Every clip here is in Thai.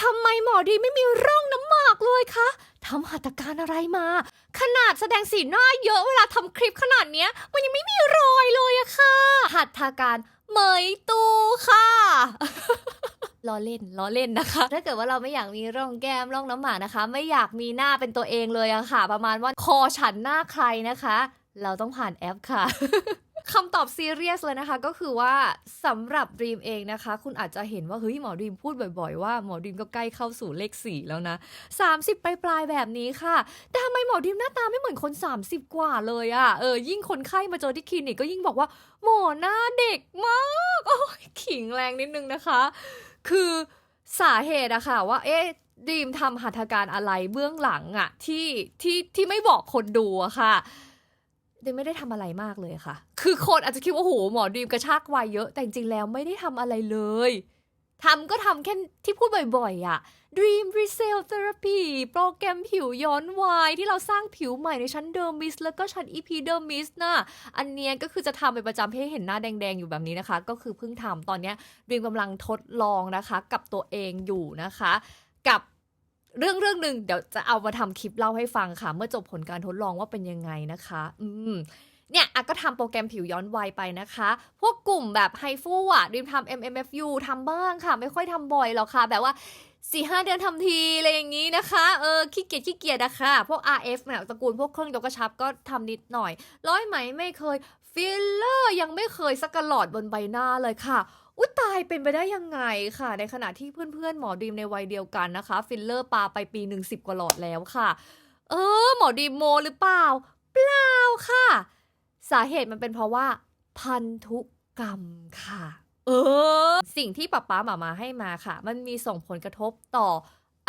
ทำไมหมอดีไม่มีร่องน้ำหมากเลยคะทำหัตถการอะไรมา ขนาดแสดงสีหน้าเยอะเวลาทำคลิปขนาดเนี้ย มันยังไม่มีรอยเลยอะค่ะ หัตถการเหมยตูค่ะล้อเล่นล้อเล่นนะคะ ถ้าเกิดว่าเราไม่อยากมีร่องแก้มร่องน้ำหมากนะคะ ไม่อยากมีหน้าเป็นตัวเองเลยอะค่ะ ประมาณว่าคอฉันหน้าใครนะคะ เราต้องผ่านแอปค่ะ คำตอบซีเรียสเลยนะคะ ก็คือว่าสำหรับดรีมเองนะคะ คุณอาจจะเห็นว่าเฮ้ยหมอดรีมพูดบ่อยๆ ว่าหมอดรีมก็ใกล้เข้าสู่เลขสี่แล้วนะ 30 ปลายๆแบบนี้ค่ะ แต่ทำไมหมอดรีมหน้าตาไม่เหมือนคน 30 กว่าเลยอะเออยิ่งคนไข้มาเจอที่คลินิกก็ยิ่งบอกว่า หมอหน้าเด็กมากโอ้ยขิงแรงนิดนึงนะคะ คือสาเหตุอะค่ะว่าเอ๊ะดีมทำหัตถการอะไรเบื้องหลังอะที่ที่ที่ไม่บอกคนดูอะค่ะ ดีมไม่ได้ทำอะไรมากเลยค่ะ คือคนอาจจะคิดว่าโหหมอดีมกระชากวัยเยอะ แต่จริงๆแล้วไม่ได้ทำอะไรเลยทำก็ทำแค่ที่พูดบ่อยๆอะ Dream Resale Therapy โปรแกรมผิวย้อนวัยที่เราสร้างผิวใหม่ในชั้นเดอร์มิส แล้วก็ชั้น Epidermis น่ะอันเนี้ยก็คือจะทำเป็นประจำให้เห็นหน้าแดงๆ อยู่แบบนี้นะคะ ก็คือเพิ่งทำตอนเนี้ยดีมกำลังทดลองนะคะ กับตัวเองอยู่นะคะ กับ เรื่องเรื่องหนึ่งเดี๋ยวจะเอามาทำคลิปเล่าให้ฟังค่ะ เมื่อจบผลการทดลองว่าเป็นยังไงนะคะ อืมเนี่ยอะก็ทำโปรแกรมผิวย้อนวัยไปนะคะ พวกกลุ่มแบบไฮฟูอะดิมทำ MMFU ทำบ้างค่ะ ไม่ค่อยทำบ่อยหรอกค่ะ แบบว่าสี่ห้าเดือนทำทีอะไรอย่างนี้นะคะ เออขี้เกียจขี้เกียจอะคะ พวก RF เนี่ยตระกูลพวกเครื่องยกกระชับก็ทำนิดหน่อย ร้อยไหมไม่เคย ฟิลเลอร์ยังไม่เคยสักกะหลอดบนใบหน้าเลยค่ะ อุ้ยตายเป็นไปได้ยังไงค่ะ ในขณะที่เพื่อนๆ หมอดีมในวัยเดียวกันนะคะ ฟิลเลอร์ปาไปปีหนึ่งสิบกว่าหลอดแล้วค่ะ เออ หมอดีมโมหรือเปล่า เปล่าค่ะ สาเหตุมันเป็นเพราะว่า พันธุกรรมค่ะ เออ สิ่งที่ป๊าป๊าหมามาให้มาค่ะ มันมีส่งผลกระทบต่อ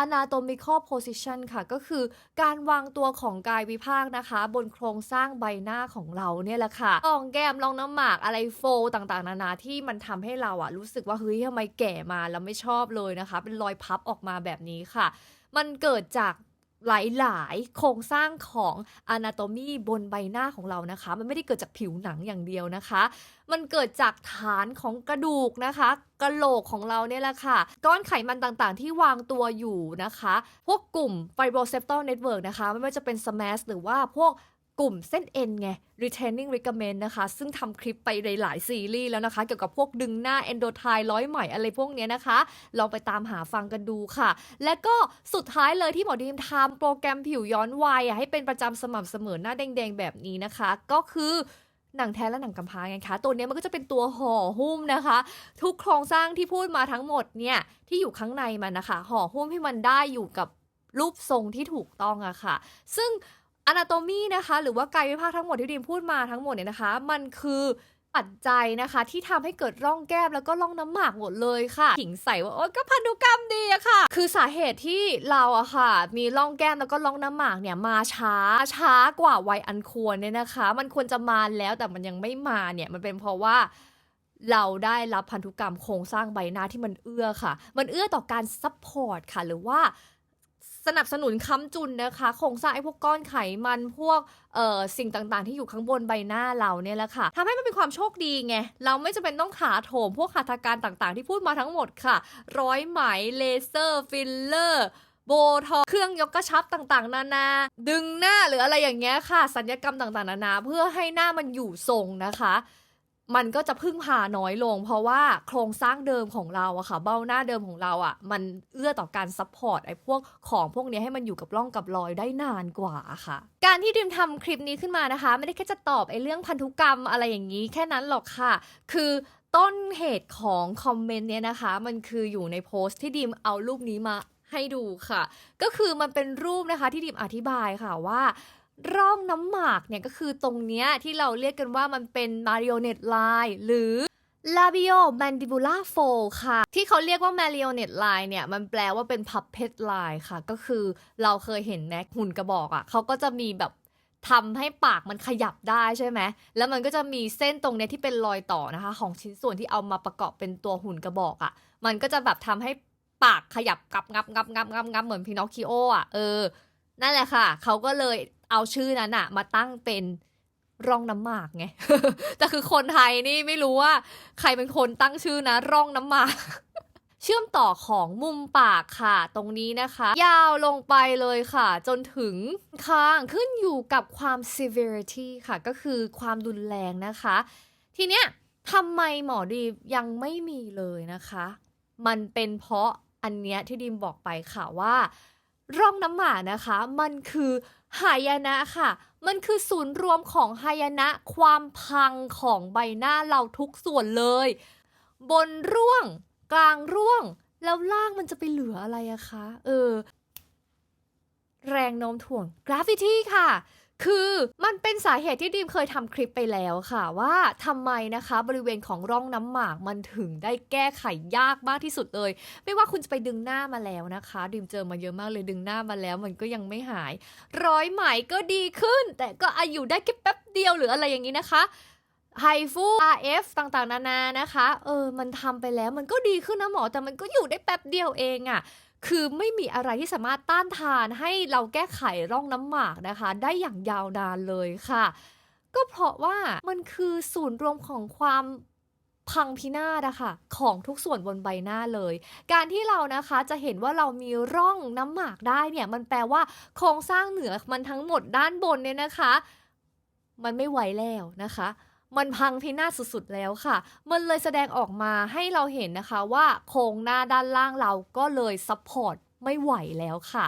anatomical position ค่ะ ก็คือการวางตัวของกายวิภาคนะคะ บนโครงสร้างใบหน้าของเราเนี่ยแหละค่ะรองแก้มรองน้ำหมากอะไรโฟลต่างๆ นานาที่มันทำให้เราอะรู้สึกว่าเฮ้ยทำไมแก่มาแล้วไม่ชอบเลยนะคะ เป็นรอยพับออกมาแบบนี้ค่ะ มันเกิดจาก หลายๆ โครงสร้างของอนาโตมีบนใบหน้าของเรานะคะ มันไม่ได้เกิดจากผิวหนังอย่างเดียวนะคะ มันเกิดจากฐานของกระดูกนะคะกระโหลกของเราเนี่ยแหละค่ะ ก้อนไขมันต่างๆ ที่วางตัวอยู่นะคะ พวกกลุ่ม fibroseptal network นะคะ ไม่ว่าจะเป็นสมาสหรือว่าพวก กลุ่มเส้นเอ็นไง retaining ligament นะคะ ซึ่งทำคลิปไปหลายๆซีรีส์แล้วนะคะ เกี่ยวกับพวกดึงหน้า endothine ร้อยไหมอะไรพวกเนี้ยนะคะ ลองไปตามหาฟังกันดูค่ะ และก็สุดท้ายเลยที่หมอดีมทำโปรแกรมผิวย้อนวัยให้เป็นประจำสม่ำเสมอหน้าแดงๆแบบนี้นะคะ ก็คือหนังแท้และหนังกำพร้าไงคะ ตัวเนี้ยมันก็จะเป็นตัวห่อหุ้มนะคะ ทุกโครงสร้างที่พูดมาทั้งหมดเนี่ยที่อยู่ข้างในมันนะคะ ห่อหุ้มให้มันได้อยู่กับรูปทรงที่ถูกต้องอะค่ะ ซึ่ง anatomy นะคะ หรือว่ากายวิภาคทั้งหมดที่ดีมพูดมาทั้งหมดเนี่ยนะคะ มันคือปัจจัยนะคะที่ทำให้เกิดร่องแก้มแล้วก็ร่องน้ำหมากหมดเลยค่ะขิงใส่ว่าโอ๊ยก็พันธุกรรมดีอะค่ะ คือสาเหตุที่เราอะค่ะ มีร่องแก้มแล้วก็ร่องน้ำหมากเนี่ยมาช้าช้ากว่าวัยอันควรเนี่ยนะคะ มันควรจะมาแล้วแต่มันยังไม่มาเนี่ยมันเป็นเพราะว่าเราได้รับพันธุกรรมโครงสร้างใบหน้าที่มันเอื้อค่ะ มันเอื้อต่อการซัพพอร์ตค่ะ หรือว่า สนับสนุนค้ำจุนนะคะโครงสร้างไอ้พวกก้อนไขมันพวกเอ่อสิ่งต่างๆ ที่อยู่ข้างบนใบหน้าเราเนี่ยแหละค่ะทำให้มันเป็นความโชคดีไง เราไม่จำเป็นต้องขาโถมพวกหัตถการต่างๆ ที่พูดมาทั้งหมดค่ะ ร้อยไหมเลเซอร์ฟิลเลอร์โบทอเครื่องยกกระชับต่างๆ นานา ดึงหน้าหรืออะไรอย่างเงี้ยค่ะ สัญญกรรมต่างๆ นานา เพื่อให้หน้ามันอยู่ทรงนะคะ มันก็จะพึ่งพาน้อยลง เพราะว่าโครงสร้างเดิมของเราอะค่ะ เบ้าหน้าเดิมของเราอะมันเอื้อต่อการซัพพอร์ตไอ้พวกของพวกนี้ให้มันอยู่กับร่องกับรอยได้นานกว่าค่ะ การที่ดิมทำคลิปนี้ขึ้นมานะคะ ไม่ได้แค่จะตอบไอ้เรื่องพันธุกรรมอะไรอย่างนี้แค่นั้นหรอกค่ะ คือต้นเหตุของคอมเมนต์เนี้ยนะคะ มันคืออยู่ในโพสต์ที่ดิมเอารูปนี้มาให้ดูค่ะ ก็คือมันเป็นรูปนะคะที่ดิมอธิบายค่ะว่า ร่องน้ำหมากเนี่ยก็คือตรงเนี้ยที่เราเรียกกันว่ามันเป็น marionette line หรือ labio mandibular fold ค่ะ ที่เขาเรียกว่า marionette line เนี่ย มันแปลว่าเป็น puppet line ค่ะ ก็คือเราเคยเห็นแนะหุ่นกระบอกอะ่ะเขาก็จะมีแบบทำให้ปากมันขยับได้ใช่ไหม แล้วมันก็จะมีเส้นตรงเนี้ยที่เป็นรอยต่อนะคะ ของชิ้นส่วนที่เอามาประกอบเป็นตัวหุ่นกระบอกอะ่ะ มันก็จะแบบทำให้ปากขยับกับงับงับงับงับงับเหมือนพินอคคิโออะ เออ นั่นแหละค่ะ เขาก็เลย เอาชื่อนั้นอะมาตั้งเป็นร่องน้ำหมากไง แต่คือคนไทยนี่ไม่รู้ว่า ใครเป็นคนตั้งชื่อนะ ร่องน้ำหมาก เชื่อมต่อของมุมปากค่ะ ตรงนี้นะคะ ยาวลงไปเลยค่ะ จนถึงคางขึ้นอยู่กับความ severity ค่ะ ก็คือความรุนแรงนะคะ ทีเนี้ยทำไมหมอดียังไม่มีเลยนะคะ มันเป็นเพราะอันเนี้ยที่ดิมบอกไปค่ะว่า ร่องน้ำหมานะคะ มันคือ หายนะค่ะ มันคือศูนย์รวมของหายนะความพังของใบหน้าเราทุกส่วนเลย บนร่วง กลางร่วง แล้วล่างมันจะไปเหลืออะไรอะคะ เออ แรงโน้มถ่วงกราฟิตี้ค่ะ คือมันเป็นสาเหตุที่ดีมเคยทำคลิปไปแล้วค่ะ ว่าทำไมนะคะบริเวณของร่องน้ำหมากมันถึงได้แก้ไขยากมากที่สุดเลย ไม่ว่าคุณจะไปดึงหน้ามาแล้วนะคะดิมเจอมาเยอะมากเลยดึงหน้ามาแล้ว มันก็ยังไม่หาย ร้อยไหมก็ดีขึ้น แต่ก็อายุได้แค่แป๊บเดียวหรืออะไรอย่างนี้นะคะไฮฟู RF ต่างๆ นานานะคะ เออ มันทำไปแล้วมันก็ดีขึ้นนะหมอ แต่มันก็อยู่ได้แป๊บเดียวเองอะ่ะ คือไม่มีอะไรที่สามารถต้านทานให้เราแก้ไขร่องน้ำหมากนะคะ ได้อย่างยาวนานเลยค่ะ ก็เพราะว่ามันคือศูนย์รวมของความพังพินาศอะค่ะของทุกส่วนบนใบหน้าเลย การที่เรานะคะจะเห็นว่าเรามีร่องน้ำหมากได้เนี่ย มันแปลว่าโครงสร้างเหนือมันทั้งหมดด้านบนเนี่ยนะคะ มันไม่ไหวแล้วนะคะ มันพังพินาศสุดๆแล้วค่ะ มันเลยแสดงออกมาให้เราเห็นนะคะว่าโครงหน้าด้านล่างเราก็เลยซัพพอร์ตไม่ไหวแล้วค่ะ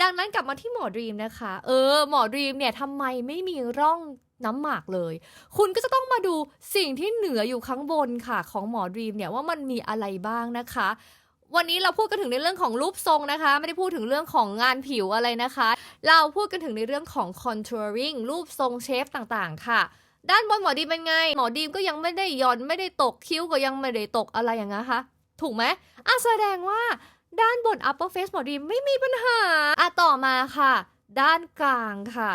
ดังนั้นกลับมาที่หมอดรีมนะคะ เออ หมอดรีมเนี่ยทำไมไม่มีร่องน้ำหมากเลย คุณก็จะต้องมาดูสิ่งที่เหนืออยู่ข้างบนค่ะ ของหมอดรีมเนี่ยว่ามันมีอะไรบ้างนะคะ วันนี้เราพูดกันถึงในเรื่องของรูปทรงนะคะ ไม่ได้พูดถึงเรื่องของงานผิวอะไรนะคะ เราพูดกันถึงในเรื่องของ contouring รูปทรงเชฟต่างๆ ค่ะ ด้านบนหมอดีมเป็นไง หมอดีมก็ยังไม่ได้ย่อนไม่ได้ตกคิ้วก็ยังไม่ได้ตกอะไรอย่างเงี้ยคะถูกไหมอะแสดงว่าด้านบน upper face หมอดีมไม่มีปัญหาอะต่อมาค่ะ ด้านกลางค่ะ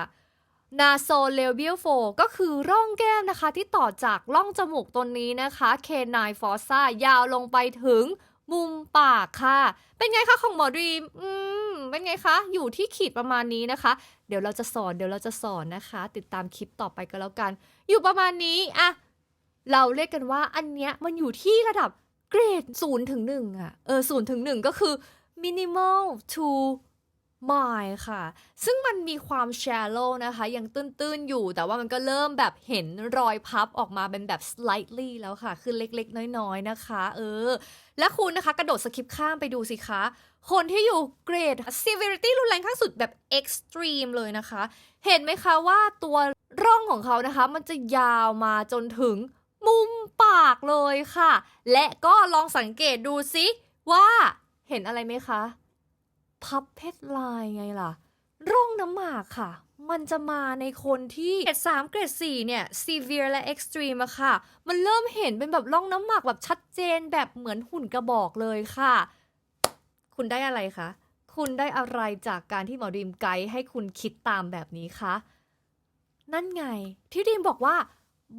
nasolabial fold ก็คือร่องแก้มนะคะที่ต่อจากร่องจมูกตรงนี้นะคะ canine fossa ยาวลงไปถึงมุมปากค่ะ เป็นไงคะของหมอดีมอืม เป็นไงคะ อยู่ที่ขีดประมาณนี้นะคะ เดี๋ยวเราจะสอน เดี๋ยวเราจะสอนนะคะ ติดตามคลิปต่อไปก็แล้วกัน อยู่ประมาณนี้อะเราเรียกกันว่าอันเนี้ยมันอยู่ที่ระดับเกรด0ถึง1อะเออ0ถึง1ก็คือ minimal to mild ค่ะ ซึ่งมันมีความ shallow นะคะ ยังตื้น ๆ อยู่ แต่ว่ามันก็เริ่มแบบเห็นรอยพับออกมาเป็นแบบ slightly แล้วค่ะ คือเล็ก ๆ น้อย ๆ นะคะ เออ และคุณนะคะ กระโดดสคริปข้ามไปดูสิคะ คนที่อยู่เกรด severity รุนแรงขั้นสุดแบบ extreme เลยนะคะ เห็นไหมคะว่าตัวร่องของเขานะคะ มันจะยาวมาจนถึงมุมปากเลยค่ะ และก็ลองสังเกตดูสิว่าเห็นอะไรไหมคะ พับเพชรลายไงล่ะ ร่องน้ำหมากค่ะ มันจะมาในคนที่เกรด3เกรด4เนี่ย severe และ extreme อะค่ะ มันเริ่มเห็นเป็นแบบร่องน้ำหมากแบบชัดเจนแบบเหมือนหุ่นกระบอกเลยค่ะ คุณได้อะไรคะ คุณได้อะไรจากการที่หมอดีมไกด์ให้คุณคิดตามแบบนี้คะ นั่นไง ที่ดีมบอกว่า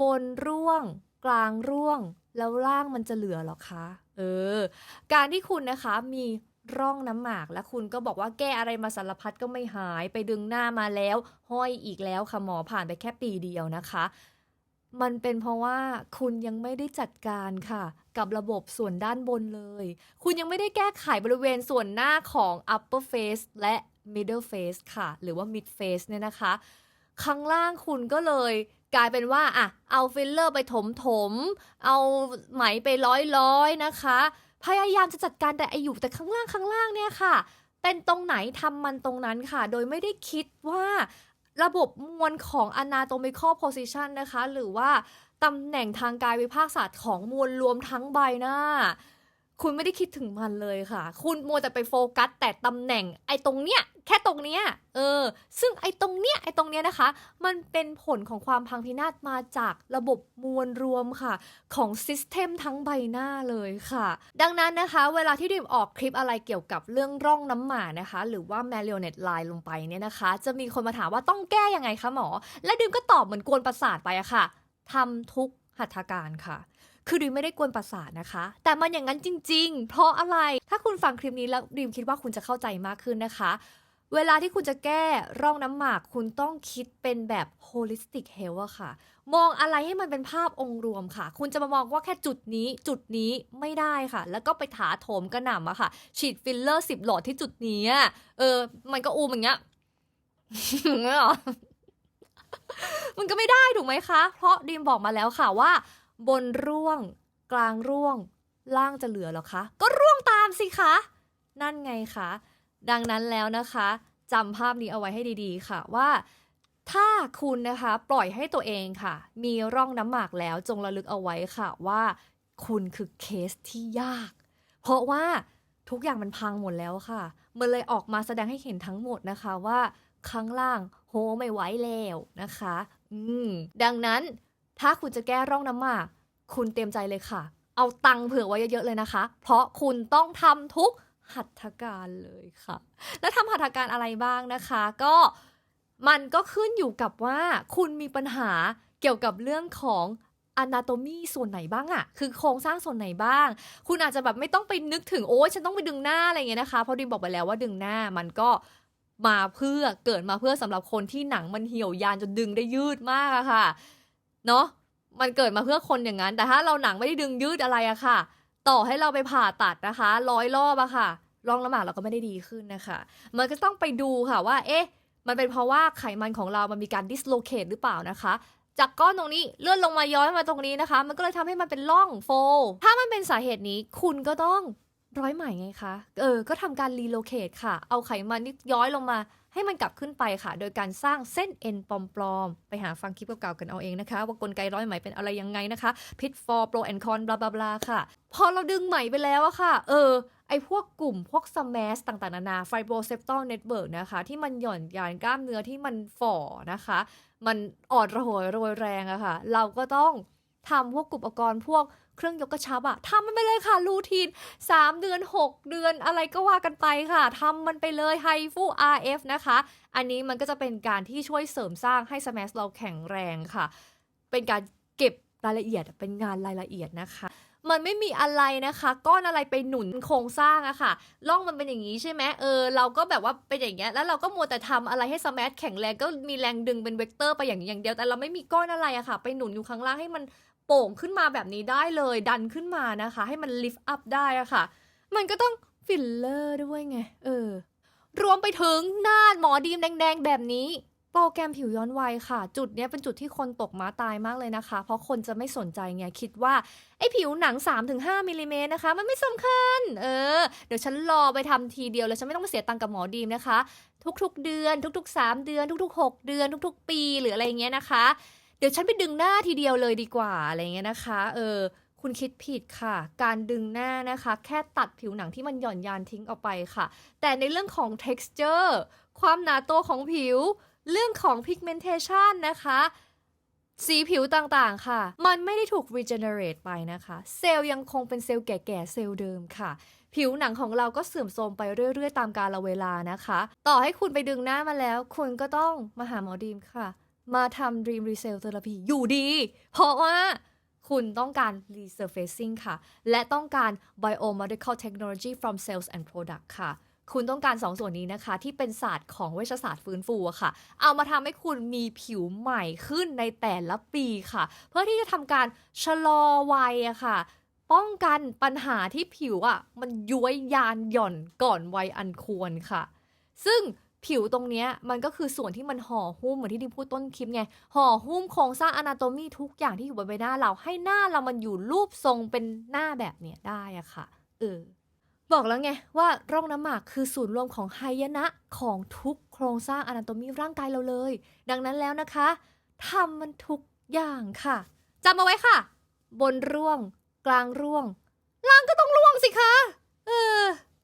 บนร่วง กลางร่วง แล้วล่างมันจะเหลือหรอคะ เออ การที่คุณนะคะมี ร่องน้ำหมาก และคุณก็บอกว่าแก้อะไรมาสารพัดก็ไม่หายไปดึงหน้ามาแล้ว ห้อยอีกแล้วค่ะหมอผ่านไปแค่ปีเดียวนะคะ มันเป็นเพราะว่าคุณยังไม่ได้จัดการค่ะ กับระบบส่วนด้านบนเลย คุณยังไม่ได้แก้ไขบริเวณส่วนหน้าของ upper face และ middle face ค่ะ หรือว่า mid face เนี่ยนะคะข้างล่างคุณก็เลยกลายเป็นว่าอะเอาฟิลเลอร์ไปถมถมๆเอาไหมไปร้อยร้อยๆนะคะ พยายามจะจัดการแต่ไออยู่แต่ข้างล่างข้างล่างเนี่ยค่ะ เป็นตรงไหนทำมันตรงนั้นค่ะ โดยไม่ได้คิดว่าระบบมวลของ anatomical position นะคะ หรือว่าตำแหน่งทางกายวิภาคศาสตร์ของมวลรวมทั้งใบหน้า คุณไม่ได้คิดถึงมันเลยค่ะ คุณมัวแต่ไปโฟกัส แต่ตำแหน่ง ไอ้ตรงเนี้ย แค่ตรงเนี้ย เออ ซึ่งไอ้ตรงเนี้ย ไอ้ตรงเนี้ยนะคะ มันเป็นผลของความพังพินาศมาจากระบบมวลรวมค่ะ ของซิสเต็มทั้งใบหน้าเลยค่ะ ดังนั้นนะคะ เวลาที่ดิมออกคลิปอะไรเกี่ยวกับเรื่องร่องน้ำหมานะคะ หรือว่า marionette line ลงไปเนี่ยนะคะ จะมีคนมาถามว่าต้องแก้ยังไงคะหมอ และดิมก็ตอบเหมือนกวนประสาทไปอะค่ะทำทุกหัตถการค่ะ คือดิมไม่ได้กวนประสาทนะคะ แต่มันอย่างนั้นจริง ๆ เพราะอะไร ถ้าคุณฟังคลิปนี้แล้วดิมคิดว่าคุณจะเข้าใจมากขึ้นนะคะ เวลาที่คุณจะแก้ร่องน้ำหมากคุณต้องคิดเป็นแบบ holistic health อะค่ะ มองอะไรให้มันเป็นภาพองค์รวมค่ะ คุณจะมามองว่าแค่จุดนี้ จุดนี้ไม่ได้ค่ะ แล้วก็ไปถาโถมกระหน่ำอะค่ะ ฉีดฟิลเลอร์สิบหลอดที่จุดนี้อะเออ มันก็อูมอย่างเงี้ยอย่หรอมันก็ไม่ได้ถูกไหมคะ เพราะดีมบอกมาแล้วค่ะว่า บนร่วง กลางร่วง ล่างจะเหลือหรอคะ ก็ร่วงตามสิคะ นั่นไงคะ ดังนั้นแล้วนะคะจำภาพนี้เอาไว้ให้ดีๆ ค่ะว่า ถ้าคุณนะคะปล่อยให้ตัวเองค่ะ มีร่องน้ำหมากแล้วจงระลึกเอาไว้ค่ะว่า คุณคือเคสที่ยาก เพราะว่าทุกอย่างมันพังหมดแล้วค่ะ มันเลยออกมาแสดงให้เห็นทั้งหมดนะคะว่าข้างล่างโหไม่ไหวแล้วนะคะ อืม ดังนั้น ถ้าคุณจะแก้ร่องน้ำหมาก คุณเตรียมใจเลยค่ะ เอาตังค์เผื่อไว้เยอะๆเลยนะคะ เพราะคุณต้องทำทุกหัตถการเลยค่ะ แล้วทำหัตถการอะไรบ้างนะคะ ก็มันก็ขึ้นอยู่กับว่าคุณมีปัญหาเกี่ยวกับเรื่องของ anatomy ส่วนไหนบ้างอะคือโครงสร้างส่วนไหนบ้าง คุณอาจจะแบบไม่ต้องไปนึกถึงโอ้ยฉันต้องไปดึงหน้าอะไรเงี้ยนะคะ เพราะดิมบอกไปแล้วว่าดึงหน้ามันก็มาเพื่อเกิดมาเพื่อสำหรับคนที่หนังมันเหี่ยวยานจนดึงได้ยืดมากอะค่ะ เนาะมันเกิดมาเพื่อคนอย่างนั้น แต่ถ้าเราหนังไม่ได้ดึงยืดอะไรอะค่ะ ต่อให้เราไปผ่าตัดนะคะร้อยรอบอะค่ะร่องน้ำหมากเราก็ไม่ได้ดีขึ้นนะคะ มันก็ต้องไปดูค่ะว่า เอ๊ะ มันเป็นเพราะว่าไขมันของเรามันมีการ dislocate หรือเปล่านะคะ จากก้อนตรงนี้เลื่อนลงมาย้อยมาตรงนี้นะคะ มันก็เลยทำให้มันเป็นร่องโฟลถ้ามันเป็นสาเหตุนี้คุณก็ต้องร้อยใหม่ไงคะ เออ ก็ทำการ relocate ค่ะ เอาไขมันที่ย้อยลงมา ให้มันกลับขึ้นไปค่ะ โดยการสร้างเส้นเอ็นปลอมๆ ไปหาฟังคลิปเก่าๆกันเอาเองนะคะ ว่ากลไกร้อยไหมเป็นอะไรยังไงนะคะพิทฟอร์โปรแอนคอนบลาบลาบลาค่ะ พอเราดึงไหมไปแล้วอะค่ะ เออไอพวกกลุ่มพวกสมัสต่างๆ นานาไฟโบเซปตอลเน็ตเบิร์กนะคะ ที่มันหย่อนยานกล้ามเนื้อที่มันฝ่อนะคะ มันอ่อนระหวยโรยแรงอะค่ะ เราก็ต้องทำพวกกลุ่มอุปกรณ์พวก เครื่องยกกระชับอะทำมันไปเลยค่ะรูทีน 3 เดือน 6 เดือนอะไรก็ว่ากันไปค่ะทำมันไปเลยไฮฟู RF นะคะ อันนี้มันก็จะเป็นการที่ช่วยเสริมสร้างให้สมัสเราแข็งแรงค่ะ เป็นการเก็บรายละเอียดเป็นงานรายละเอียดนะคะมันไม่มีอะไรนะคะ ก้อนอะไรไปหนุนโครงสร้างอะค่ะร่องมันเป็นอย่างนี้ใช่ไหมเออเราก็แบบว่าเป็นอย่างเงี้ยแล้วเราก็มัวแต่ทำอะไรให้สมัสแข็งแรงก็มีแรงดึงเป็นเวกเตอร์ไปอย่างอย่างเดียวแต่เราไม่มีก้อนอะไรอะค่ะ ไปหนุนอยู่ข้างล่างให้มัน โป่งขึ้นมาแบบนี้ได้เลย ดันขึ้นมานะคะ ให้มันลิฟต์อัพได้อะค่ะ มันก็ต้องฟิลเลอร์ด้วยไง เออ รวมไปถึงหน้าหมอดีมแดงๆ แบบนี้ โปรแกรมผิวย้อนวัยค่ะ จุดเนี้ยเป็นจุดที่คนตกม้าตายมากเลยนะคะ เพราะคนจะไม่สนใจไง คิดว่า ไอ้ผิวหนัง 3-5มิลลิเมตรนะคะ มันไม่สำคัญ เออ เดี๋ยวฉันรอไปทำทีเดียวแล้วฉันไม่ต้องเสียตังค์กับหมอดีมนะคะ ทุกๆ เดือน ทุก ๆ 3 เดือน ทุก ๆ 6 เดือน ทุก ๆ ปี หรืออะไรเงี้ยนะคะ เดี๋ยวฉันไปดึงหน้าทีเดียวเลยดีกว่าอะไรเงี้ยนะคะ เออ คุณคิดผิดค่ะ การดึงหน้านะคะ แค่ตัดผิวหนังที่มันหย่อนยานทิ้งออกไปค่ะ แต่ในเรื่องของ texture ความหนาตัวของผิว เรื่องของ pigmentation นะคะสีผิวต่างๆ ค่ะ มันไม่ได้ถูก regenerate ไปนะคะ เซลล์ยังคงเป็นเซลล์แก่ๆ เซลล์เดิมค่ะ ผิวหนังของเราก็เสื่อมโทรมไปเรื่อยๆ ตามกาลเวลานะคะ ต่อให้คุณไปดึงหน้ามาแล้ว คุณก็ต้องมาหาหมอดีมค่ะ มาทำ Dream Resale Therapy อยู่ดี เพราะว่าคุณต้องการ resurfacing ค่ะ และต้องการ biomedical technology from cells and product ค่ะ คุณต้องการสองส่วนนี้นะคะ ที่เป็นศาสตร์ของเวชศาสตร์ฟื้นฟูอะค่ะ เอามาทำให้คุณมีผิวใหม่ขึ้นในแต่ละปีค่ะ เพื่อที่จะทำการชะลอวัยอะค่ะ ป้องกันปัญหาที่ผิวอะมันย้วยยานหย่อนก่อนวัยอันควรค่ะ ซึ่ง ผิวตรงเนี้ยมันก็คือส่วนที่มันห่อหุ้มเหมือนที่ดิพูดต้นคลิปไงห่อหุ้มโครงสร้างอนาโตมีทุกอย่างที่อยู่บนใบหน้าเราให้หน้าเรามันอยู่รูปทรงเป็นหน้าแบบเนี้ยได้อะค่ะเออบอกแล้วไงว่าร่องน้ำหมากคือศูนย์รวมของไฮยนะของทุกโครงสร้างอนาโตมีร่างกายเราเลย ดังนั้นแล้วนะคะทำมันทุกอย่างค่ะจำเอาไว้ค่ะ บนร่วง กลางร่วง ล่างก็ต้องร่วงสิคะ เออ